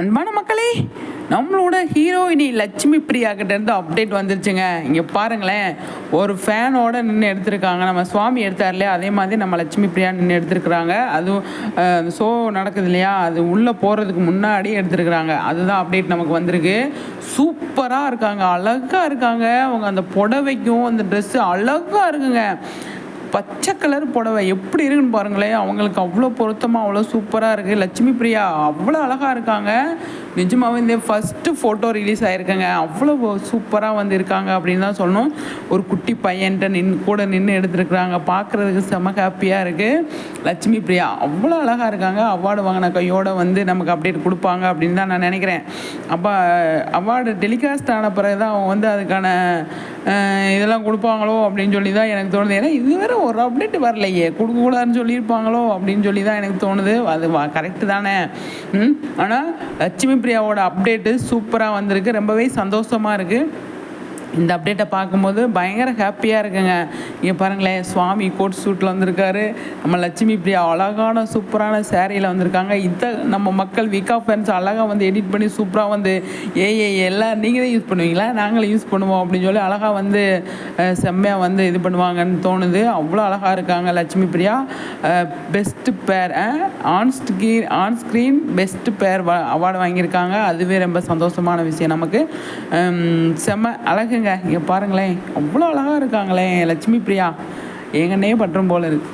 அன்பான மக்களே நம்மளோட ஹீரோயினி லட்சுமி பிரியா கிட்டேருந்து அப்டேட் வந்துருச்சுங்க. இங்கே பாருங்களேன் ஒரு ஃபேனோட நின்று எடுத்திருக்காங்க. நம்ம சுவாமி எடுத்தார் இல்லையா அதே மாதிரி நம்ம லட்சுமி பிரியா நின்று எடுத்திருக்கிறாங்க. அதுவும் ஷோ நடக்குது இல்லையா? அது உள்ளே போகிறதுக்கு முன்னாடி எடுத்திருக்கிறாங்க. அதுதான் அப்டேட் நமக்கு வந்திருக்கு. சூப்பராக இருக்காங்க அழகாக இருக்காங்க. அவங்க அந்த புடவைக்கும் அந்த ட்ரெஸ்ஸு அழகாக இருக்குங்க. பச்சை கலர் புடவை எப்படி இருக்குன்னு பாருங்களேன். அவங்களுக்கு அவ்வளோ பொருத்தமாக அவ்வளோ சூப்பராக இருக்குது லட்சுமி பிரியா அவ்வளோ அழகாக இருக்காங்க. நிஜமாகவே இந்த ஃபஸ்ட்டு ஃபோட்டோ ரிலீஸ் ஆகிருக்காங்க அவ்வளோ சூப்பராக வந்து இருக்காங்க அப்படின்னு தான் சொல்லணும். ஒரு குட்டி பையன்ட்ட நின்று கூட நின்று எடுத்துருக்குறாங்க. பார்க்குறதுக்கு செம ஹாப்பியாக இருக்குது லட்சுமி பிரியா அவ்வளோ அழகாக இருக்காங்க. அவார்டு வாங்கின கையோடு வந்து நமக்கு அப்டேட் கொடுப்பாங்க அப்படின்னு தான் நான் நினைக்கிறேன். அப்போ அவார்டு டெலிகாஸ்ட் ஆன பிறகு தான் அவங்க வந்து அதுக்கான இதெல்லாம் கொடுப்பாங்களோ அப்படின்னு சொல்லி தான் எனக்கு தோணுது. ஏன்னா இதுவரை ஒரு அப்டேட் வரலையே. கொடுக்கக்கூடாதுன்னு சொல்லியிருப்பாங்களோ அப்படின்னு சொல்லி தான் எனக்கு தோணுது. அது கரெக்டு தானே. ஆனால் லட்சுமி பிரியாவோட அப்டேட்டு சூப்பராக வந்திருக்கு. ரொம்பவே சந்தோஷமாக இருக்குது இந்த அப்டேட்டை பார்க்கும்போது பயங்கர ஹாப்பியாக இருக்குங்க. இங்கே பாருங்களேன் சுவாமி கோட் சூட்டில் வந்திருக்காரு. நம்ம லட்சுமி பிரியா அழகான சூப்பரான சேரீயில் வந்திருக்காங்க. இதை நம்ம மக்கள் விகா ஃபேன்ஸ் அழகாக வந்து எடிட் பண்ணி சூப்பராக வந்து ஏஏ எல்லாம் நீங்களே யூஸ் பண்ணுவீங்களா? நாங்களும் யூஸ் பண்ணுவோம் அப்படின்னு சொல்லி அழகாக வந்து செம்மையாக வந்து இது பண்ணுவாங்கன்னு தோணுது. அவ்வளோ அழகாக இருக்காங்க Lakshmi Priya. Best pair on screen on screen best pair award வாங்கியிருக்காங்க. அதுவே ரொம்ப சந்தோஷமான விஷயம் நமக்கு. செம்ம அழகுங்க. இங்கே பாருங்களேன். அவ்வளோ அழகாக இருக்காங்களே லட்சுமி பிரியா. எங்கன்னே பற்றும் போல இருக்கு.